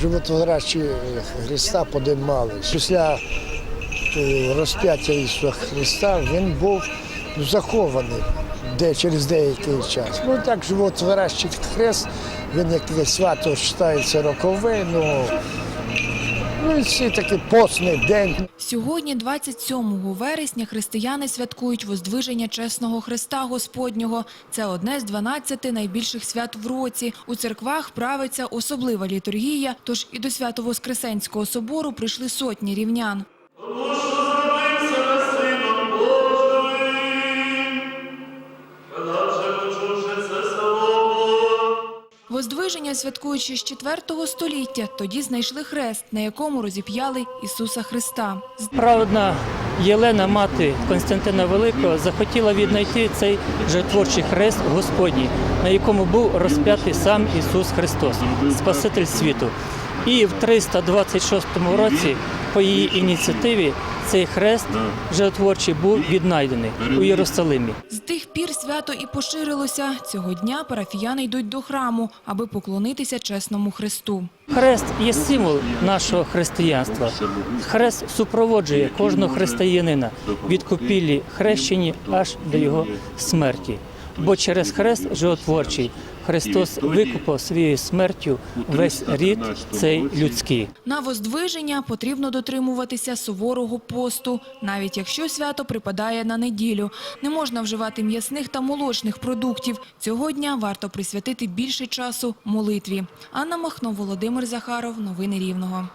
Животворячі Христа подимали. Після е, розп'яття Ісуса Христа він був захований де, через деякий час. Ну так, животворачий хрест, він як свято вважається рокове, ну, ну і всі такий постний день. Сьогодні, 27 вересня, християни святкують Воздвиження Чесного Христа Господнього. Це одне з 12 найбільших свят в році. У церквах правиться особлива літургія, тож і до Свято-Воскресенського собору прийшли сотні рівнян. Воздвиження святкують ще з 4 століття. Тоді знайшли хрест, на якому розіп'яли Ісуса Христа. Праведна Єлена, мати Константина Великого, захотіла віднайти цей жертворчий хрест Господній, на якому був розп'ятий сам Ісус Христос, Спаситель світу. І в 326 році, по її ініціативі, цей хрест жертворчий був віднайдений у Єрусалимі. Пір свято і поширилося. Цього дня парафіяни йдуть до храму, аби поклонитися чесному Христу. Хрест є символ нашого християнства. Хрест супроводжує кожного християнина від купілі хрещені аж до його смерті. Бо через хрест животворчий Христос викупав своєю смертю весь рід цей людський. На воздвиження потрібно дотримуватися суворого посту, навіть якщо свято припадає на неділю. Не можна вживати м'ясних та молочних продуктів. Цього дня варто присвятити більше часу молитві. Анна Махно, Володимир Захаров. Новини Рівного.